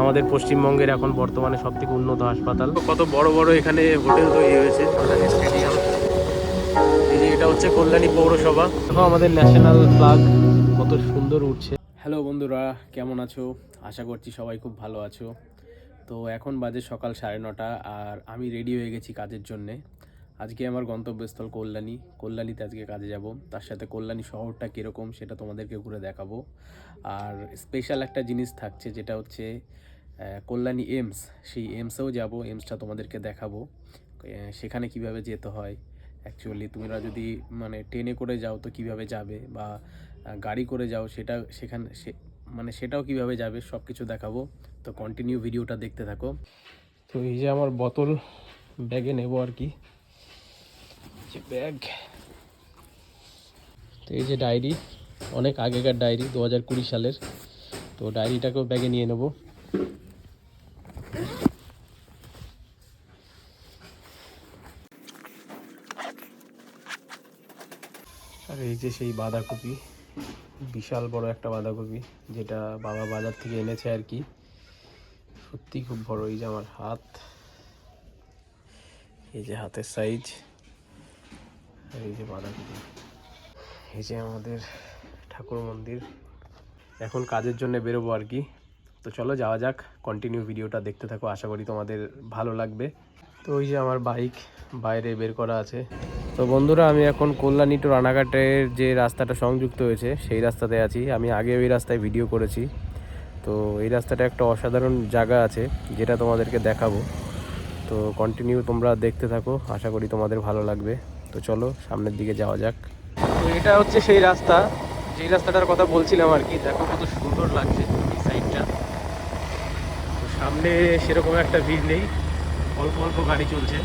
আমাদের পশ্চিমবঙ্গের এখন বর্তমানে সব থেকে উন্নত হাসপাতাল। কত বড় বড় এখানে হোটেল তৈরি হয়েছে? স্টেডিয়াম এই যে এটা হচ্ছে কল্যাণী পৌরসভা। দেখো আমাদের ন্যাশনাল ফ্লাগ কত সুন্দর উঠছে। হ্যালো বন্ধুরা কেমন আছো? আশা করছি সবাই খুব ভালো আছো। তো এখন বাজে সকাল সাড়ে নটা আর আমি রেডি হয়ে গেছি কাজের জন্যে। আজকে আমার গন্তব্যস্থল কল্যাণী। কল্যাণীতে আজকে কাজে যাব। তার সাথে কল্যাণী শহরটা কীরকম সেটা তোমাদেরকে ঘুরে দেখাবো। আর স্পেশাল একটা জিনিস থাকছে যেটা হচ্ছে কল্যাণী এমস সেই এমসেও যাব এমসটা তোমাদেরকে দেখাবো। সেখানে কীভাবে যেতে হয়? অ্যাকচুয়ালি তোমরা যদি মানে ট্রেনে করে যাও তো কীভাবে যাবে বা গাড়ি করে যাও সেটা সেখানে সে মানে সেটাও কীভাবে যাবে সব কিছু দেখাবো। তো কন্টিনিউ ভিডিওটা দেখতে থাকো। তো এই যে আমার বোতল, ব্যাগে নেব আর কি। যে ব্যাগ। তো এই যে ডায়েরি, অনেক আগেকার ডায়েরি, দু হাজার কুড়ি সালের। তো ডায়েরিটাকেও ব্যাগে নিয়ে নেব। আর এই যে সেই বাঁধাকপি, বিশাল বড় একটা বাঁধাকপি, যেটা বাবা বাজার থেকে এনেছে আর কি। সত্যি খুব বড়, এই যে আমার হাত। এই যে হাতের সাইজ আর এই যে বাঁধাকপি। এই যে আমাদের ঠাকুর মন্দির। এখন কাজের জন্য বেরোবো আর কি। তো চলো যাওয়া যাক কন্টিনিউ ভিডিওটা দেখতে থাকো। আশা করি তোমাদের ভালো লাগবে। তো ওই যে আমার বাইক বাইরে বের করা আছে। তো বন্ধুরা, আমি এখন কল্যাণী টু রানাঘাটের যে রাস্তাটা সংযুক্ত হয়েছে, সেই রাস্তাতে আছি। আমি আগে ওই রাস্তায় ভিডিও করেছি। তো এই রাস্তাটা একটা অসাধারণ জায়গা আছে, যেটা তোমাদেরকে দেখাবো। তো কন্টিনিউ তোমরা দেখতে থাকো, আশা করি তোমাদের ভালো লাগবে। তো চলো, সামনের দিকে যাওয়া যাক। তো এটা হচ্ছে সেই রাস্তা। যেই রাস্তাটার কথা বলছিলাম আর কি, দেখো কত সুন্দর লাগছে এই সাইডটা তো সামনে সেরকম একটা ভিড় নেই। অল্প অল্প গাড়ি চলছে।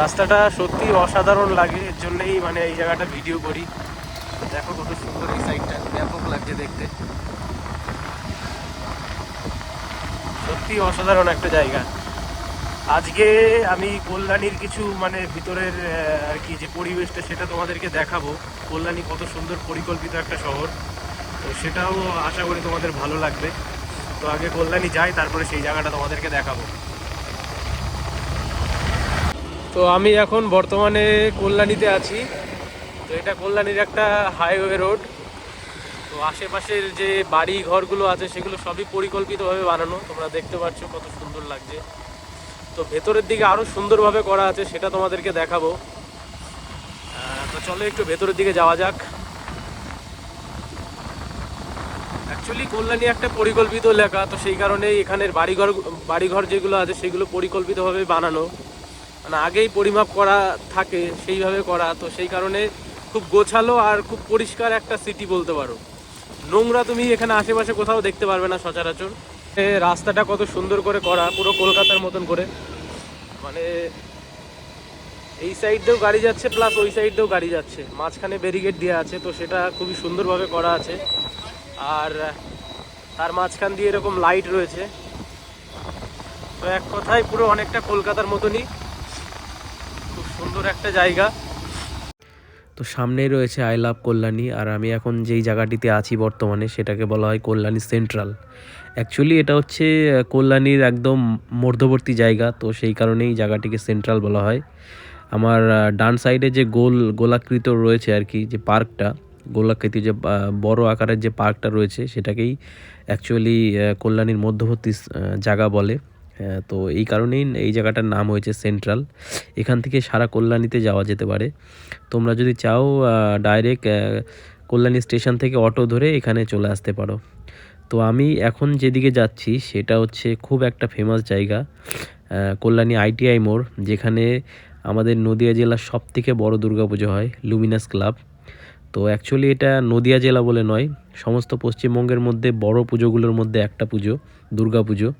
রাস্তাটা সত্যি অসাধারণ লাগে, এর জন্যই মানে এই জায়গাটা ভিডিও করি। দেখো কত সুন্দর এই সাইডটা ব্যাপক লাগছে দেখতে। সত্যি অসাধারণ একটা জায়গা। আজকে আমি কল্যাণীর কিছু মানে ভিতরের আর কি যে পরিবেশটা সেটা তোমাদেরকে দেখাবো। কল্যাণী কত সুন্দর পরিকল্পিত একটা শহর। তো সেটাও আশা করি তোমাদের ভালো লাগবে। তো আগে কল্যাণী যাই, তারপরে সেই জায়গাটা তোমাদেরকে দেখাবো। তো আমি এখন বর্তমানে কল্যাণীতে আছি। তো এটা কল্যাণীর একটা হাইওয়ে রোড তো আশেপাশের যে বাড়ি ঘরগুলো আছে, সেগুলো সবই পরিকল্পিতভাবে বানানো। তোমরা দেখতে পাচ্ছ কত সুন্দর লাগছে। তো ভেতরের দিকে আরও সুন্দরভাবে করা আছে, সেটা তোমাদেরকে দেখাবো। তো চলো একটু ভেতরের দিকে যাওয়া যাক। অ্যাকচুয়ালি কল্যাণী একটা পরিকল্পিত এলাকা, তো সেই কারণেই এখানের বাড়িঘর বাড়িঘর যেগুলো আছে, সেগুলো পরিকল্পিতভাবে বানানো। মানে আগেই পরিমাপ করা থাকে, সেইভাবে করা, তো সেই কারণে খুব গোছালো আর খুব পরিষ্কার একটা সিটি বলতে পারো। নোংরা তুমি এখানে আশেপাশে কোথাও দেখতে পারবে না সচরাচর। রাস্তাটা কত সুন্দর করে করা, পুরো কলকাতার মতন করে। মানে এই সাইড দিয়েও গাড়ি যাচ্ছে প্লাস ওই সাইড দিয়েও গাড়ি যাচ্ছে। মাঝখানে ব্যারিকেড দেওয়া আছে, তো সেটা খুবই সুন্দরভাবে করা আছে। আর তার মাঝখান দিয়ে এরকম লাইট রয়েছে। তো এক কথায় পুরো অনেকটা কলকাতার মতনই। খুব সুন্দর একটা জায়গা। তো সামনেই রয়েছে আই লাভ কল্যাণী, আর আমি এখন যেই জায়গাটিতে আছি বর্তমানে, সেটাকে বলা হয় কল্যাণী সেন্ট্রাল অ্যাকচুয়ালি এটা হচ্ছে কল্যাণীর একদম মধ্যবর্তী জায়গা, তো সেই কারণেই জায়গাটিকে সেন্ট্রাল বলা হয়। আমার ডান সাইডে যে গোল, গোলাকৃত রয়েছে আর কি, যে পার্কটা, গোলাকৃতি যে বড় আকারের যে পার্কটা রয়েছে, সেটাকেই অ্যাকচুয়ালি কল্যাণীর মধ্যবর্তী জায়গা বলে। তো এই কারণেই এই জায়গাটার নাম হয়েছে সেন্ট্রাল এখান থেকে সারা কল্যাণীতে যাওয়া যেতে পারে। তোমরা যদি চাও ডাইরেক্ট কল্যাণী স্টেশন থেকে অটো ধরে এখানে চলে আসতে পারো। তো আমি এখন যেদিকে যাচ্ছি সেটা হচ্ছে খুব একটা ফেমাস জায়গা কল্যাণী আইটিআই মোড়, যেখানে আমাদের নদিয়া জেলার সব থেকে বড় দুর্গাপুজো হয় লুমিনাস ক্লাব তো অ্যাকচুয়ালি এটা নদিয়া জেলা বলে নয়, সমস্ত পশ্চিমবঙ্গের মধ্যে বড় পুজোগুলোর মধ্যে একটা পুজো দুর্গা পুজো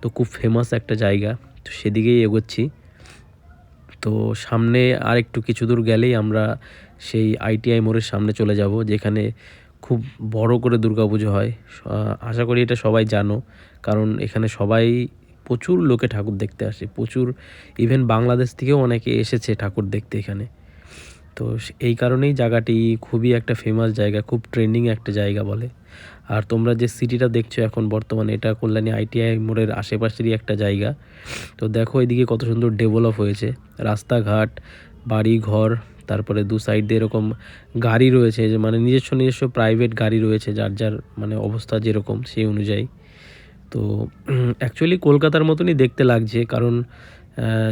তো খুব ফেমাস একটা জায়গা, তো সেদিকেই এগোচ্ছি। তো সামনে আর একটু কিছু দূর গেলেই আমরা সেই আইটিআই মোড়ের সামনে চলে যাব, যেখানে খুব বড় করে দুর্গাপুজো হয়। আশা করি এটা সবাই জানো। কারণ এখানে সবাই প্রচুর লোকে ঠাকুর দেখতে আসে। প্রচুর ইভেন বাংলাদেশ থেকেও অনেকে এসেছে ঠাকুর দেখতে এখানে। তো এই কারণেই জায়গাটি খুবই একটা ফেমাস জায়গা, খুব ট্রেন্ডিং একটা জায়গা বলে। আর তোমরা যে সিটিটা দেখছ এখন বর্তমানে, এটা কল্যাণী আইটিআই মোড়ের আশেপাশেরই একটা জায়গা। তো দেখো এদিকে কত সুন্দর ডেভেলপ হয়েছে। রাস্তাঘাট বাড়ি ঘর তারপরে দু সাইড দিয়ে এরকম গাড়ি রয়েছে যে মানে নিজস্ব নিজস্ব প্রাইভেট গাড়ি রয়েছে যার যার মানে অবস্থা যেরকম সেই অনুযায়ী। তো অ্যাকচুয়ালি কলকাতার মতনই দেখতে লাগছে কারণ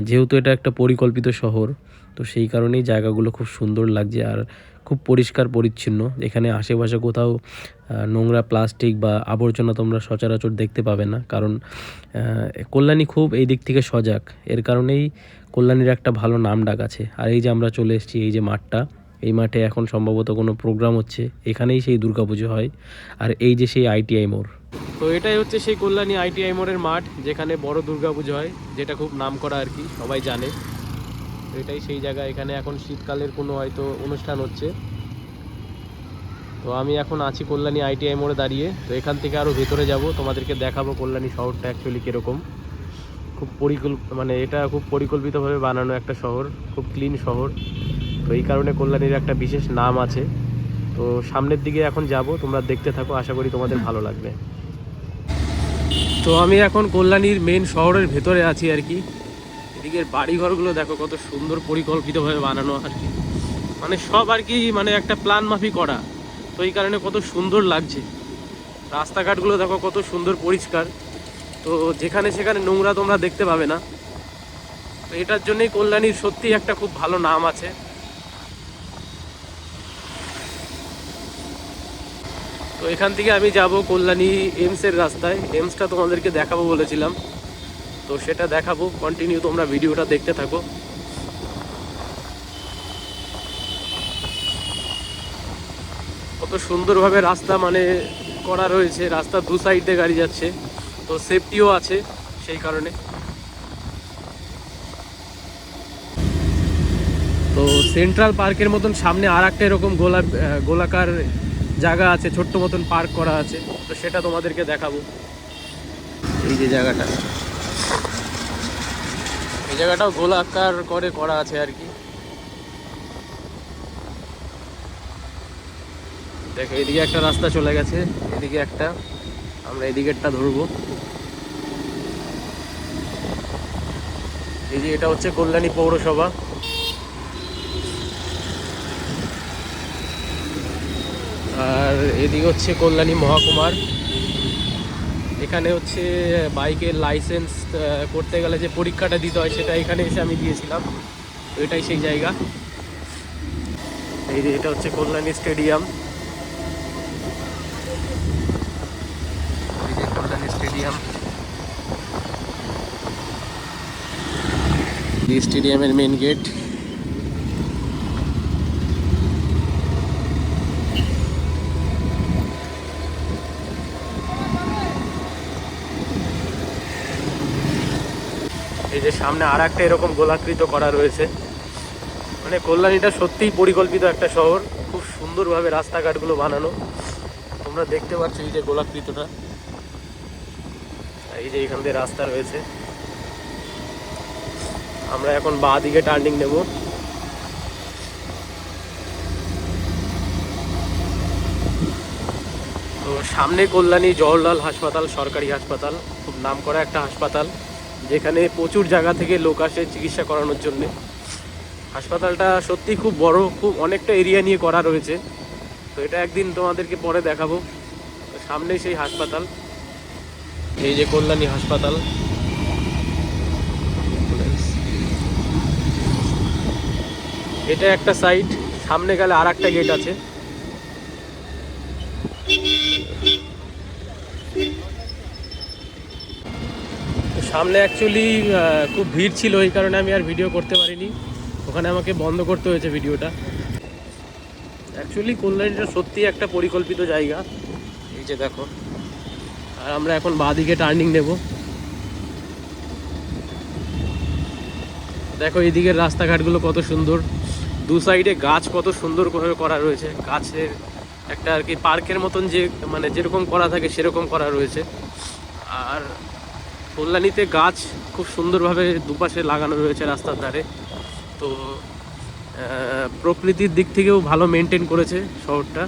যেহেতু এটা একটা পরিকল্পিত শহর, তো সেই কারণেই জায়গাগুলো খুব সুন্দর লাগছে। আর খুব পরিষ্কার, পরিচ্ছন্ন। এখানে আশেপাশে কোথাও নোংরা, প্লাস্টিক বা আবর্জনা তোমরা সচরাচর দেখতে পাবে না। কারণ কল্যাণী খুব এই দিক থেকে সজাগ। এর কারণেই কল্যাণীর একটা ভালো নাম ডাক আছে। আর এই যে আমরা চলে এসেছি এই যে মাঠটা, এই মাঠে এখন সম্ভবত কোনো প্রোগ্রাম হচ্ছে। এখানেই সেই দুর্গাপুজো হয়। আর এই যে সেই আইটিআই মোড়। তো এটাই হচ্ছে সেই কল্যাণী আইটিআই মোড়ের মাঠ, যেখানে বড় দুর্গাপুজো হয়, যেটা খুব নাম করা আর কি, সবাই জানে। এটাই সেই জায়গা। এখানে এখন শীতকালের কোনো হয়তো অনুষ্ঠান হচ্ছে। তো আমি এখন আছি কল্যাণী আইটিআই মোড়ে দাঁড়িয়ে। তো এখান থেকে আরও ভেতরে যাব। তোমাদেরকে দেখাবো কল্যাণী শহরটা অ্যাকচুয়ালি কীরকম। খুব পরিকল্প মানে এটা খুব পরিকল্পিতভাবে বানানো একটা শহর, খুব ক্লিন শহর। তো এই কারণে কল্যাণীর একটা বিশেষ নাম আছে। তো সামনের দিকে এখন যাব। তোমরা দেখতে থাকো। আশা করি তোমাদের ভালো লাগবে। তো আমি এখন কল্যাণীর মেন শহরের ভেতরে আছি আর কি। এদিকের বাড়িঘরগুলো দেখো, কত সুন্দর পরিকল্পিতভাবে বানানো আর কি। মানে সব আর কি মানে একটা প্ল্যান মাফি করা। তো এই কারণে কত সুন্দর লাগছে। রাস্তাঘাটগুলো দেখো, কত সুন্দর পরিষ্কার। তো যেখানে সেখানে নোংরা তোমরা দেখতে পাবে না। তো এটার জন্যই কল্যাণীর সত্যি একটা খুব ভালো নাম আছে। তো এখান থেকে আমি যাব কল্যাণী এমসের রাস্তায়। এমসটা তোমাদেরকে দেখাবো বলেছিলাম। তো সেটা দেখাবো কন্টিনিউ তোমরা ভিডিওটা দেখতে থাকো। কত সুন্দরভাবে রাস্তা মানে করা রয়েছে, রাস্তা দু সাইড দিয়ে গাড়ি যাচ্ছে, তো সেফটিও আছে সেই কারণে। তো সেন্ট্রাল পার্কের মতন সামনে আর একটা এরকম গোলা গোলাকার জায়গা আছে, ছোট্ট মতন পার্ক করা আছে, তো সেটা তোমাদেরকে দেখাবো। এই যে জায়গাটা। এই জায়গাটাও গোলাকার করে করা আছে আর কি। দেখো, এদিকে একটা রাস্তা চলে গেছে, এদিকে একটা। আমরা এদিকেরটা ধরবো। এই যে এটা হচ্ছে কল্যাণী পৌরসভা। আর এদিকে হচ্ছে কল্যাণী মহকুমার। এখানে হচ্ছে, বাইকের লাইসেন্স করতে গেলে যে পরীক্ষাটা দিতে হয় সেটা এখানে এসে আমি দিয়েছিলাম। এটাই সেই জায়গা। এই যে এটা হচ্ছে কল্যাণী স্টেডিয়াম। এই যে কল্যাণী স্টেডিয়াম। স্টেডিয়ামের মেন গেট যে সামনে আর একটা এরকম গোলাকৃত করা রয়েছে। মানে কল্যাণীটা সত্যিই পরিকল্পিত একটা শহর। খুব সুন্দরভাবে রাস্তাঘাটগুলো বানানো। তোমরা দেখতে পাচ্ছ এই যে গোলাকৃতটা। এই যে এখান দিয়ে রাস্তা রয়েছে। আমরা এখন বাঁ দিকে টার্নিং নেব। তো সামনে কল্যাণী জওহরলাল হাসপাতাল, সরকারি হাসপাতাল, খুব নামকরা একটা হাসপাতাল। যেখানে প্রচুর জায়গা থেকে লোক আসে চিকিৎসা করানোর জন্য। হাসপাতালটা সত্যি খুব বড়, খুব অনেকটা এরিয়া নিয়ে করা রয়েছে। তো এটা একদিন তোমাদেরকে পরে দেখাবো। তো সামনেই সেই হাসপাতাল। এই যে কল্যাণী হাসপাতাল। এটা একটা সাইড সামনে গেলে আর একটা গেট আছে তো সামনে অ্যাকচুয়ালি খুব ভিড় ছিল, এই কারণে আমি আর ভিডিও করতে পারিনি। ওখানে আমাকে বন্ধ করতে হয়েছে ভিডিওটা অ্যাকচুয়ালি কল্যাণীটা সত্যি একটা পরিকল্পিত জায়গা। এই যে দেখো। আর আমরা এখন বাঁদিকে টার্নিং নেব। দেখো, এইদিকের রাস্তাঘাটগুলো কত সুন্দর। দু সাইডে গাছ কত সুন্দর করে করা রয়েছে। গাছের একটা আর কি পার্কের মতন যে মানে যেরকম করা থাকে সেরকম করা রয়েছে। আর কল্যাণীতে গাছ খুব সুন্দরভাবে দুপাশে লাগানো রয়েছে রাস্তার ধারে। তো প্রকৃতির দিক থেকেও ভালো মেনটেন করেছে শহরটা।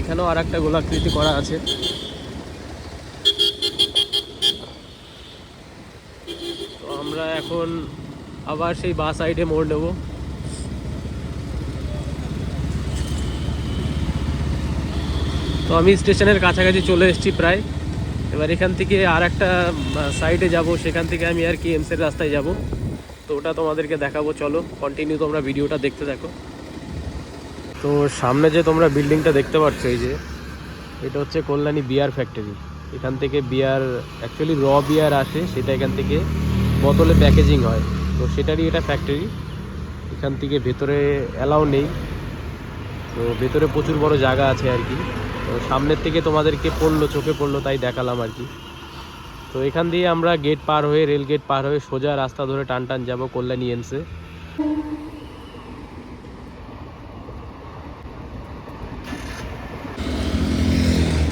এখানেও আর একটা গোলাকৃতি করা আছে। তো আমরা এখন আবার সেই বাস সাইডে মোড় নেব। তো আমি স্টেশনের কাছাকাছি চলে এসেছি প্রায়। এবার এখান থেকে আর একটা সাইডে যাব। সেখান থেকে আমি আর কি এমসের রাস্তায় যাব। তো ওটা তোমাদেরকে দেখাবো। চলো কন্টিনিউ তোমরা ভিডিওটা দেখতে থাকো। তো সামনে যে তোমরা বিল্ডিংটা দেখতে পাচ্ছ এই যে, এটা হচ্ছে কল্যাণী বিয়ার ফ্যাক্টরি এখান থেকে বিয়ার অ্যাকচুয়ালি র বিয়ার আসে, সেটা এখান থেকে বোতলে প্যাকেজিং হয়। তো সেটারই এটা ফ্যাক্টরি এখান থেকে ভেতরে অ্যালাউ নেই। তো ভেতরে প্রচুর বড় জায়গা আছে আর কি। তো সামনের থেকে তোমাদেরকে পড়ল, চোখে পড়ল, তাই দেখালাম আর কি। তো এখান দিয়ে আমরা গেট পার হয়ে রেল গেট পার হয়ে সোজা রাস্তা ধরে টান টান যাব কল্যাণী এমসে।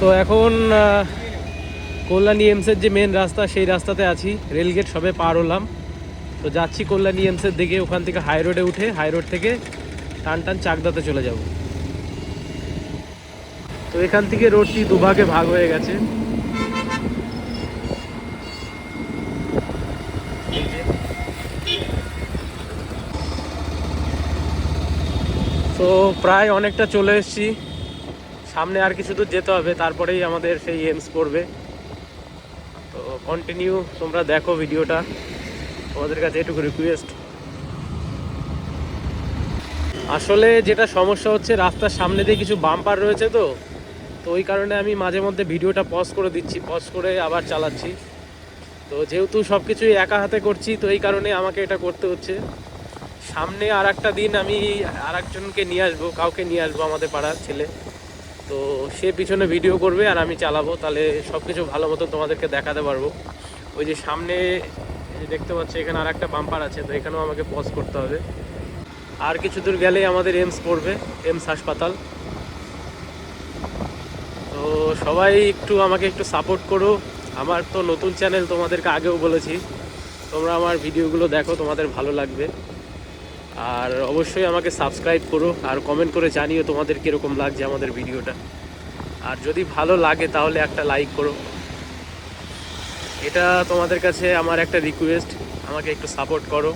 তো এখন কল্যাণী এমসের যে মেন রাস্তা, সেই রাস্তাতে আছি। রেলগেট সবে পার হলাম। তো যাচ্ছি কল্যাণী এমসের দিকে, ওখান থেকে হাই রোডে উঠে হাই রোড থেকে টান টান চাকদাতে চলে যাব। তো এখান থেকে রোডটি দুভাগে ভাগ হয়ে গেছে। তো প্রায় অনেকটা চলে এসেছি। সামনে আর কিছু দূর যেতে হবে, তারপরেই আমাদের সেই এমস পড়বে। তো কন্টিনিউ তোমরা দেখো ভিডিওটা। তোমাদের কাছে এটুকু রিকোয়েস্ট আসলে যেটা সমস্যা হচ্ছে, রাস্তার সামনে দিয়ে কিছু বাম্পার রয়েছে তো তো ওই কারণে আমি মাঝে মধ্যে ভিডিওটা পজ করে দিচ্ছি পজ করে আবার চালাচ্ছি। তো যেহেতু সব কিছুই একা হাতে করছি, তো এই কারণে আমাকে এটা করতে হচ্ছে। সামনে আর একটা দিন আমি আর একজনকে নিয়ে আসব, কাউকে নিয়ে আসব আমাদের পাড়ার ছেলে। তো সে পিছনে ভিডিও করবে আর আমি চালাবো, তাহলে সব কিছু ভালো মতো তোমাদেরকে দেখাতে পারব। ওই যে সামনে দেখতে পাচ্ছি, এখানে আর একটা বাম্পার আছে, তো এখানেও আমাকে পজ করতে হবে। আর কিছু দূর গেলেই আমাদের এমস পড়বে এমস হাসপাতাল। তো সবাই একটু আমাকে একটু সাপোর্ট করো। আমার তো নতুন চ্যানেল তোমাদেরকে আগেও বলেছি। তোমরা আমার ভিডিওগুলো দেখো, তোমাদের ভালো লাগবে। আর অবশ্যই আমাকে সাবস্ক্রাইব করো আর কমেন্ট করে জানিও তোমাদের কীরকম লাগছে আমাদের ভিডিওটা। আর যদি ভালো লাগে তাহলে একটা লাইক করো। এটা তোমাদের কাছে আমার একটা রিকোয়েস্ট আমাকে একটু সাপোর্ট করো।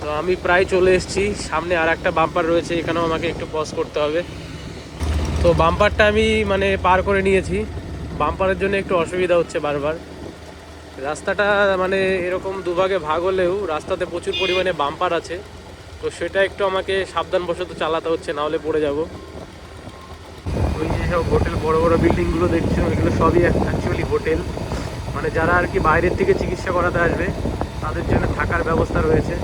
তো আমি প্রায় চলে এসেছি, সামনে আর একটা বাম্পার রয়েছে, এখানেও আমাকে একটু পজ করতে হবে। তো বাম্পারটা আমি মানে পার করে নিয়েছি। বাম্পারের জন্য একটু অসুবিধা হচ্ছে বারবার। রাস্তাটা মানে এরকম দুভাগে ভাগ হলেও রাস্তাতে প্রচুর পরিমাণে বাম্পার আছে। তো সেটা একটু আমাকে সাবধানবশত চালাতে হচ্ছে নাহলে পড়ে যাব। ওই যে সব হোটেল, বড় বড় বিল্ডিংগুলো দেখছ, এগুলো সবই অ্যাকচুয়ালি হোটেল। মানে যারা আর কি বাইরের থেকে চিকিৎসা করাতে আসবে, তাদের জন্য থাকার ব্যবস্থা রয়েছে।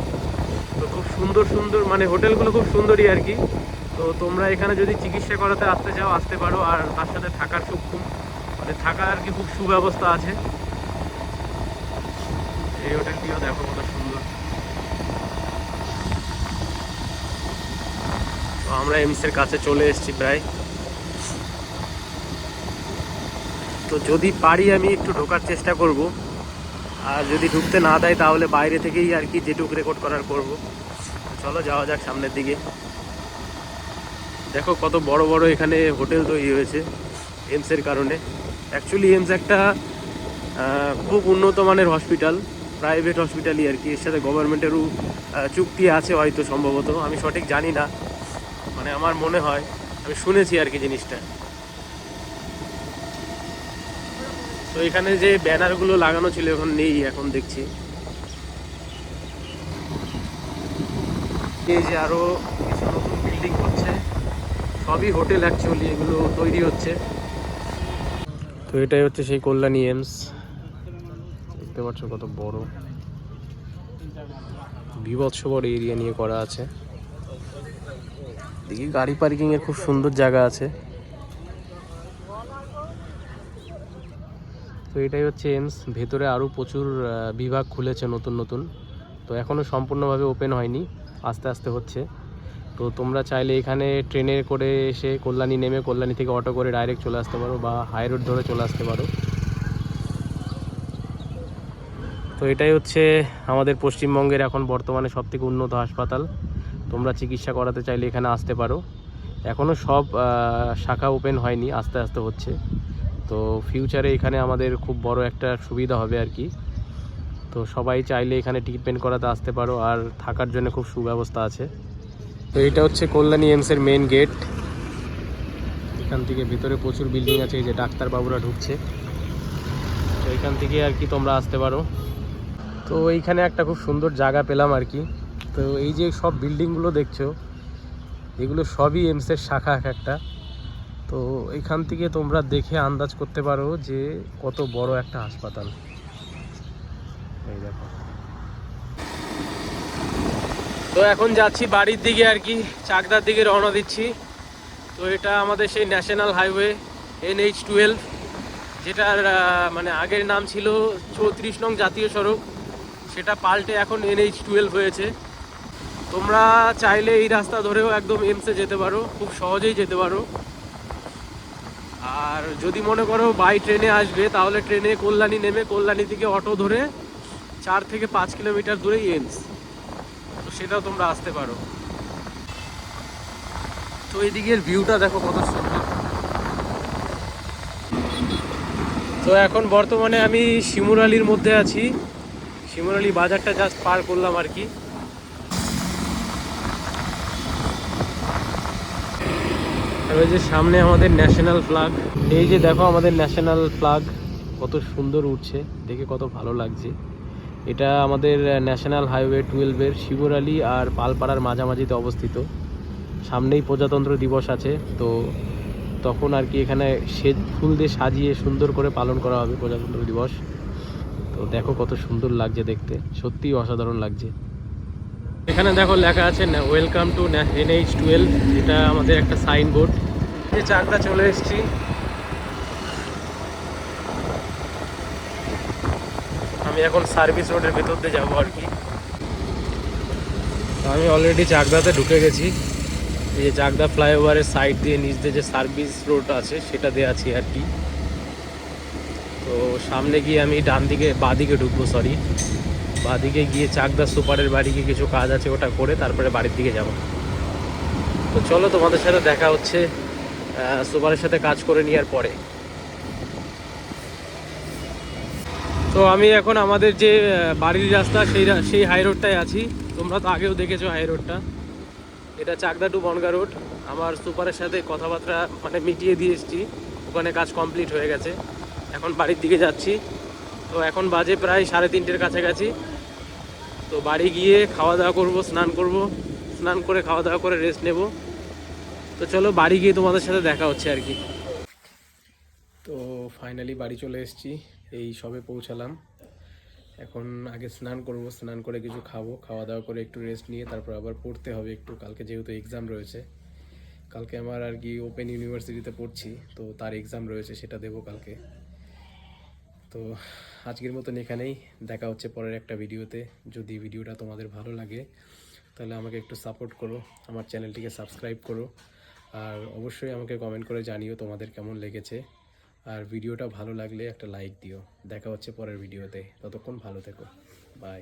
তো খুব সুন্দর সুন্দর মানে হোটেলগুলো খুব সুন্দরই আর কি। তো তোমরা এখানে যদি চিকিৎসা করাতে আসতে চাও, আসতে পারো। আর তার সাথে থাকার খুব খুব মানে থাকার আর কি খুব সুব্যবস্থা আছে। এই হোটেলটিও দেখো কত সুন্দর। তো আমরা এমসের কাছে চলে এসেছি প্রায়। তো যদি পারি আমি একটু ঢোকার চেষ্টা করব। আর যদি ঢুকতে না দেয় তাহলে বাইরে থেকেই আর কি যেটুক রেকর্ড করার করব। চলো যাওয়া যাক সামনের দিকে। দেখো কত বড় বড় এখানে হোটেল তৈরি হয়েছে এমসের কারণে। অ্যাকচুয়ালি এমস একটা খুব উন্নত মানের হসপিটাল প্রাইভেট হসপিটালই আর কি। এর সাথে গভর্নমেন্টেরও চুক্তি আছে হয়তো সম্ভবত। আমি সঠিক জানি না। মানে আমার মনে হয়, আমি শুনেছি আর কি জিনিসটা। তো এখানে যে ব্যানারগুলো লাগানো ছিল, এখন নেই এখন দেখছি। এই যে আরও কিছু নতুন বিল্ডিং হচ্ছে সবই হোটেল অ্যাকচুয়ালি এগুলো তৈরি হচ্ছে। তো এটাই হচ্ছে সেই কল্যাণী এমস। দেখতে পাচ্ছ কত বড়। বিভৎস বড় এরিয়া নিয়ে করা আছে। দেখি গাড়ি পার্কিং এর খুব সুন্দর জায়গা আছে। তো এটাই হচ্ছে এমস। ভেতরে আরও প্রচুর বিভাগ খুলেছে নতুন নতুন। তো এখনও সম্পূর্ণভাবে ওপেন হয়নি। আস্তে আস্তে হচ্ছে। তো তোমরা চাইলে এখানে ট্রেনে করে এসে কল্যাণী নেমে কল্যাণী থেকে অটো করে ডাইরেক্ট চলে আসতে পারো বা হাই রোড ধরে চলে আসতে পারো। তো এটাই হচ্ছে আমাদের পশ্চিমবঙ্গের এখন বর্তমানে সবথেকে উন্নত হাসপাতাল। তোমরা চিকিৎসা করাতে চাইলে এখানে আসতে পারো। এখনও সব শাখা ওপেন হয়নি, আস্তে আস্তে হচ্ছে। তো ফিউচারে এখানে আমাদের খুব বড় একটা সুবিধা হবে আর কি। তো সবাই চাইলে এখানে ট্রিটমেন্ট করাতে আসতে পারো আর থাকার জন্য খুব সুব্যবস্থা আছে। তো এটা হচ্ছে কল্যাণী এমসের মেন গেট এখান থেকে ভিতরে প্রচুর বিল্ডিং আছে, এই যে ডাক্তারবাবুরা ঢুকছে। তো এখান থেকে আর কি তোমরা আসতে পারো। তো এইখানে একটা খুব সুন্দর জায়গা পেলাম আর কি। তো এই যে সব বিল্ডিংগুলো দেখছ, এগুলো সবই এমসের শাখা এক একটা। তো এখান থেকে তোমরা দেখে আন্দাজ করতে পারো যে কত বড় একটা হাসপাতাল। এই দেখো। তো এখন যাচ্ছি বাড়ির দিকে আর কি, চাকদার দিকে রওনা দিচ্ছি। তো এটা আমাদের সেই national highway N H twelve যেটার মানে আগের নাম ছিল চৌত্রিশ নং জাতীয় সড়ক। সেটা পাল্টে এখন এন এইচ টুয়েলভ হয়েছে। তোমরা চাইলে এই রাস্তা ধরেও একদম এমসে যেতে পারো, খুব সহজেই যেতে পারো। আর যদি মনে করো বাই ট্রেনে আসবে, তাহলে ট্রেনে কল্যাণী নেমে কল্যাণী থেকে অটো ধরে চার থেকে পাঁচ কিলোমিটার দূরেই এমস সেটাও তোমরা আসতে পারো। তো এইদিকের ভিউটা দেখো কত সুন্দর। তো এখন বর্তমানে আমি শিমুরালির মধ্যে আছি। শিমুরালি বাজারটা জাস্ট পার করলাম আর কি। ওই যে সামনে আমাদের ন্যাশনাল ফ্ল্যাগ এই যে দেখো আমাদের ন্যাশনাল ফ্ল্যাগ কত সুন্দর উঠছে, দেখে কত ভালো লাগছে। এটা আমাদের ন্যাশনাল হাইওয়ে টুয়েলভের শিবরালি আর পালপাড়ার মাঝামাঝিতে অবস্থিত। সামনেই প্রজাতন্ত্র দিবস আছে, তো তখন আর কি এখানে সে ফুল দিয়ে সাজিয়ে সুন্দর করে পালন করা হবে প্রজাতন্ত্র দিবস। তো দেখো কত সুন্দর লাগছে দেখতে, সত্যিই অসাধারণ লাগছে। এখানে দেখো লেখা আছে ওয়েলকাম টু এনএইচ টুয়েলভ এটা আমাদের একটা সাইনবোর্ড যে চাকদা চলে এসেছি। আমি এখন সার্ভিস রোডের ভেতর দিয়ে যাব আর কি। আমি অলরেডি চাকদাতে ঢুকে গেছি। এই যে চাকদা ফ্লাইওভারের সাইড দিয়ে নিচ দিয়ে যে সার্ভিস রোড আছে, সেটা দিয়ে আছি আর কি। তো সামনে গিয়ে আমি ডান দিকে বাঁ দিকে ঢুকবো সরি বাদিকে গিয়ে চাকদা সুপারের বাড়িকে কিছু কাজ আছে ওটা করে তারপরে বাড়ির দিকে যাব। তো চলো তোমাদের সাথে দেখা হচ্ছে সুপারের সাথে কাজ করে নেওয়ার পরে। তো আমি এখন আমাদের যে বাড়ির রাস্তা, সেই সেই হাই রোডটায় আছি। তোমরা তো আগেও দেখেছ হাই রোডটা এটা চাকদা টু বনগা রোড আমার সুপারের সাথে কথাবার্তা মানে মিটিয়ে দিয়ে এসেছি। ওখানে কাজ কমপ্লিট হয়ে গেছে। এখন বাড়ির দিকে যাচ্ছি। তো এখন বাজে প্রায় সাড়ে তিনটের কাছাকাছি। তো বাড়ি গিয়ে খাওয়া দাওয়া করব, স্নান করব। স্নান করে খাওয়া দাওয়া করে রেস্ট নেব। তো চলো বাড়ি গিয়ে তোমাদের সাথে দেখা হচ্ছে আর কি। তো ফাইনালি বাড়ি চলে এসেছি। এই সবে পৌঁছালাম। এখন আগে স্নান করব, স্নান করে কিছু খাব খাওয়া দাওয়া করে একটু রেস্ট নিয়ে তারপর আবার পড়তে হবে একটু। কালকে যেহেতু এক্সাম রয়েছে, কালকে আমার আর কি ওপেন ইউনিভার্সিটিতে পড়ছি, তো তার এক্সাম রয়েছে সেটা দেবো কালকে। তো আজকের মতন এখানেই, দেখা হচ্ছে পরের একটা ভিডিওতে। যদি ভিডিওটা তোমাদের ভালো লাগে, তাহলে আমাকে একটু সাপোর্ট করো, আমার চ্যানেলটিকে সাবস্ক্রাইব করো। আর অবশ্যই আমাকে কমেন্ট করে জানিও তোমাদের কেমন লেগেছে। আর ভিডিওটা ভালো লাগলে একটা লাইক দিও। দেখা হচ্ছে পরের ভিডিওতে। ততক্ষণ ভালো থেকো। বাই